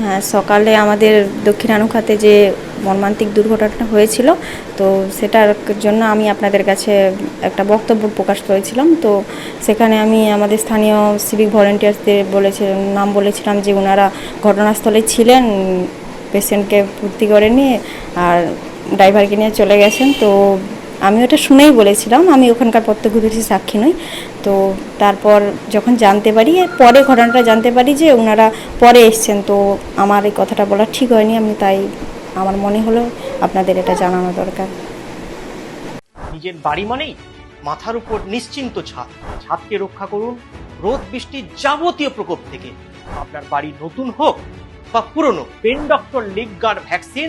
হ্যাঁ সকালে আমাদের দক্ষিণানুখাতে যে মর্মান্তিক দুর্ঘটনাটা হয়েছিল, তো সেটার জন্য আমি আপনাদের কাছে একটা বক্তব্য প্রকাশ করেছিলাম। তো সেখানে আমি আমাদের স্থানীয় সিভিক ভলেন্টিয়ার্সদের বলেছে, নাম বলেছিলাম যে ওনারা ঘটনাস্থলে ছিলেন পেশেন্টকে ভর্তি করে নিয়ে, আর ড্রাইভারকে নিয়ে চলে গেছেন। তো আমি ওটা শুনেই বলেছিলাম, আমি ওখানকার প্রত্যক্ষদর্শী সাক্ষী নই। তো তারপর যখন জানতে পারি, পরে ঘটনাটা জানতে পারি যে ওনারা পরে এসছেন, তো আমার এই কথাটা বলা ঠিক হয়নি, আমি তাই আমার মনে হলো আপনাদের এটা জানানো দরকার। নিজের বাড়ি মানেই মাথার উপর নিশ্চিন্ত ছাদ। ছাদকে রক্ষা করুন, রোদ বৃষ্টির যাবতীয় প্রকোপ থেকে। আপনার বাড়ি নতুন হোক বা পুরনো, pen doctor leak guard vaccine